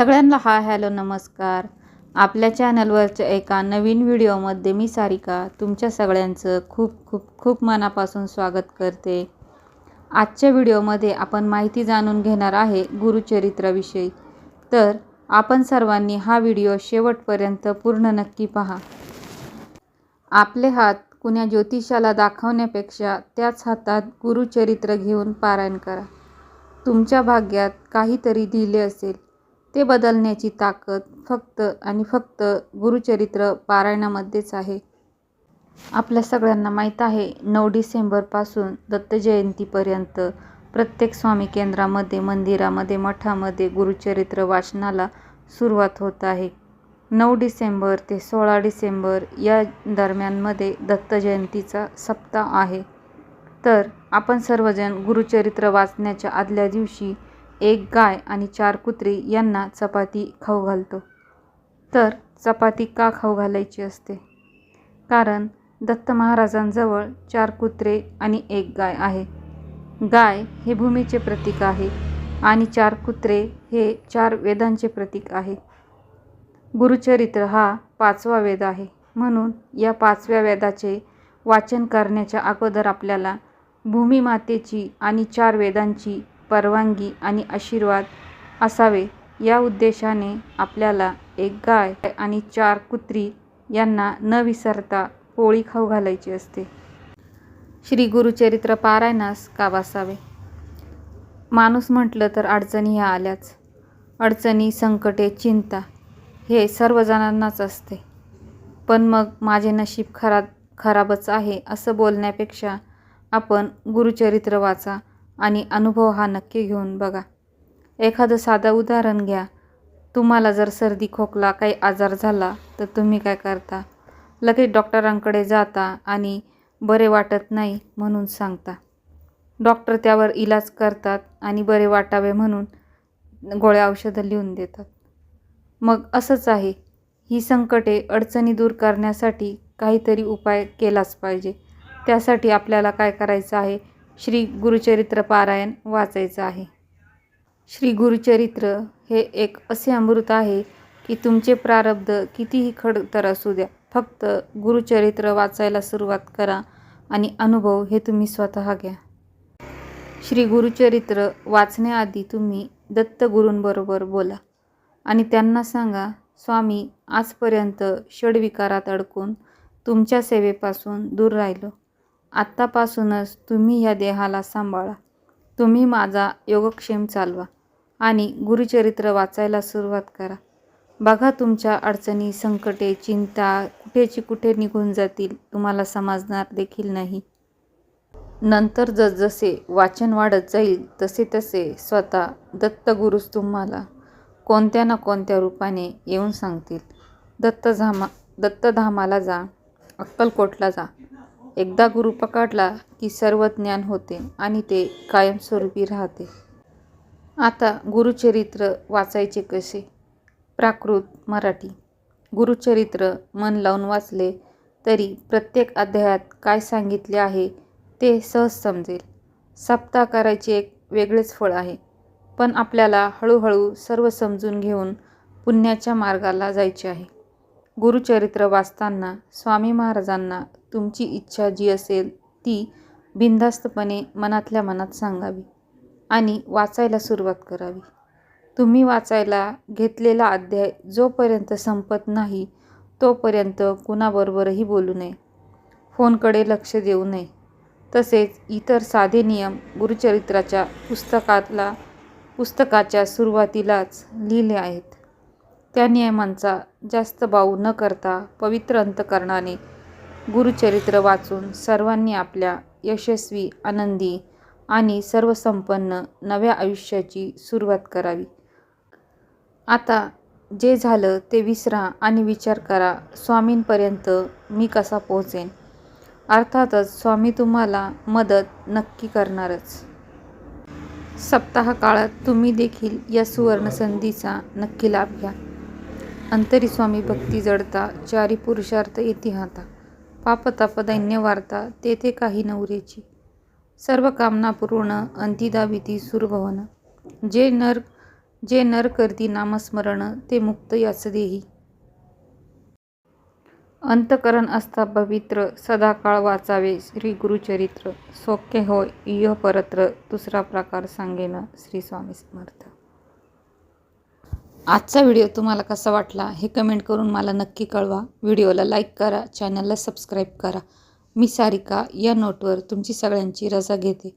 सगळ्यांना हा हॅलो नमस्कार. आपल्या चॅनलवरच्या एका नवीन व्हिडिओमध्ये मी सारिका तुमच्या सगळ्यांचं खूप खूप खूप मनापासून स्वागत करते. आजच्या व्हिडिओमध्ये आपण माहिती जाणून घेणार आहे गुरुचरित्राविषयी. तर आपण सर्वांनी हा व्हिडिओ शेवटपर्यंत पूर्ण नक्की पहा. आपले हात कुण्या ज्योतिषाला दाखवण्यापेक्षा त्याच हातात गुरुचरित्र घेऊन पारायण करा. तुमच्या भाग्यात काहीतरी दिले असेल. ते बदलण्याची ताकद फक्त आणि फक्त गुरुचरित्र पारायणामध्येच आहे. आपल्या सगळ्यांना माहीत आहे नऊ डिसेंबरपासून दत्तजयंतीपर्यंत प्रत्येक स्वामी केंद्रामध्ये मंदिरामध्ये मठामध्ये गुरुचरित्र वाचनाला सुरुवात होत आहे. नऊ डिसेंबर ते सोळा डिसेंबर या दरम्यानमध्ये दत्तजयंतीचा सप्ताह आहे. तर आपण सर्वजण गुरुचरित्र वाचण्याच्या आदल्या दिवशी एक गाय आणि चार कुत्री यांना चपाती खाऊ घालतो. तर चपाती का खाऊ घालायची असते? कारण दत्त महाराजांजवळ चार कुत्रे आणि एक गाय आहे. गाय हे भूमीचे प्रतीक आहे आणि चार कुत्रे हे चार वेदांचे प्रतीक आहे. गुरुचरित्र हा पाचवा वेद आहे. म्हणून या पाचव्या वेदाचे वाचन करण्याच्या अगोदर आपल्याला भूमिमातेची आणि चार वेदांची परवानगी आणि आशीर्वाद असावे. या उद्देशाने आपल्याला एक गाय आणि चार कुत्री यांना न विसरता पोळी खाऊ घालायची असते. श्री गुरुचरित्र पारायणास का बसावे? माणूस म्हटलं तर अडचणी ह्या आल्याच. अडचणी संकटे चिंता हे सर्वजणांनाच असते. पण मग माझे नशीब खराब खराबच आहे असं बोलण्यापेक्षा आपण गुरुचरित्र वाचा. आणि अनुभव हा नक्की घेऊन बघा. एखादं साधं उदाहरण घ्या. तुम्हाला जर सर्दी खोकला काही आजार झाला तर तुम्ही काय करता? लगेच डॉक्टरांकडे जाता आणि बरे वाटत नाही म्हणून सांगता. डॉक्टर त्यावर इलाज करतात आणि बरे वाटावे म्हणून गोळ्या औषधं लिहून देतात. मग असंच आहे. ही संकटे अडचणी दूर करण्यासाठी काहीतरी उपाय केलाच पाहिजे. त्यासाठी आपल्याला काय करायचं आहे? श्री गुरुचरित्र पारायण वाचायचं आहे. श्री गुरुचरित्र हे एक असे अमृत आहे की तुमचे प्रारब्ध कितीही खडतर असू द्या. फक्त गुरुचरित्र वाचायला सुरुवात करा आणि अनुभव हे तुम्ही स्वतः घ्या. श्री गुरुचरित्र वाचण्याआधी तुम्ही दत्तगुरूंबरोबर बोला आणि त्यांना सांगा स्वामी आजपर्यंत षडविकारात अडकून तुमच्या सेवेपासून दूर राहिलो. आत्तापासूनच तुम्ही या देहाला सांभाळा. तुम्ही माझा योगक्षेम चालवा आणि गुरुचरित्र वाचायला सुरुवात करा. बघा तुमच्या अडचणी संकटे चिंता कुठेची कुठे निघून जातील तुम्हाला समजणार देखील नाही. नंतर जसजसे वाचन वाढत जाईल तसे तसे स्वतः दत्तगुरूच तुम्हाला कोणत्या ना कोणत्या रूपाने येऊन सांगतील. दत्तधामा दत्तधामाला जा अक्कलकोटला जा. एकदा गुरु पकडला की सर्व ज्ञान होते आणि ते कायमस्वरूपी राहते. आता गुरुचरित्र वाचायचे कसे? प्राकृत मराठी. गुरुचरित्र मन लावून वाचले तरी प्रत्येक अध्यायात काय सांगितले आहे ते सहज समजेल. सप्ताह करायचे एक वेगळेच फळ आहे. पण आपल्याला हळूहळू सर्व समजून घेऊन पुण्याच्या मार्गाला जायचे आहे. गुरुचरित्र वाचताना स्वामी महाराजांना तुमची इच्छा जी असेल ती बिनधास्तपणे मनातल्या मनात सांगावी आणि वाचायला सुरुवात करावी. तुम्ही वाचायला घेतलेला अध्याय जोपर्यंत संपत नाही तोपर्यंत कुणाबरोबरही बोलू नये. फोनकडे लक्ष देऊ नये. तसेच इतर साधे नियम गुरुचरित्राच्या पुस्तकातला पुस्तकाच्या सुरुवातीलाच लिहिले आहेत. त्या नियमांचा जास्त बाऊ न करता पवित्र अंतकरणाने गुरुचरित्र वाचून सर्वांनी आपल्या यशस्वी आनंदी आणि सर्वसंपन्न नव्या आयुष्याची सुरुवात करावी. आता जे झालं ते विसरा आणि विचार करा स्वामींपर्यंत मी कसा पोहोचेन? अर्थातच स्वामी तुम्हाला मदत नक्की करणारच. सप्ताह काळात तुम्ही देखील या सुवर्णसंधीचा नक्की लाभ घ्या. अंतरी स्वामी भक्ती जडता चारी पुरुषार्थ इतिहाता पापताप दैन्य वार्ता तेथे काही नवरेची. सर्व कामना पूर्ण अंतिदाविती सुरभवन. जे नर जे नर करती नामस्मरण ते मुक्त याच देही अंतकरण असता पवित्र सदाकाळ वाचावे श्री गुरुचरित्र. सोके होय इह परत्र दुसरा प्रकार सांगेन श्री स्वामी समर्थ. आजचा व्हिडिओ तुम्हाला कसा वाटला हे कमेंट करून मला नक्की कळवा. व्हिडिओला लाईक करा चॅनलला सबस्क्राईब करा. मी सारिका या नोटवर तुमची सगळ्यांची रजा घेते.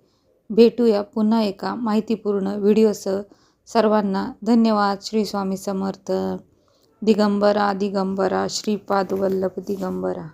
भेटूया पुन्हा एका माहितीपूर्ण व्हिडिओसह. सर्वांना धन्यवाद. श्री स्वामी समर्थ. दिगंबरा दिगंबरा. श्रीपाद वल्लभ दिगंबरा.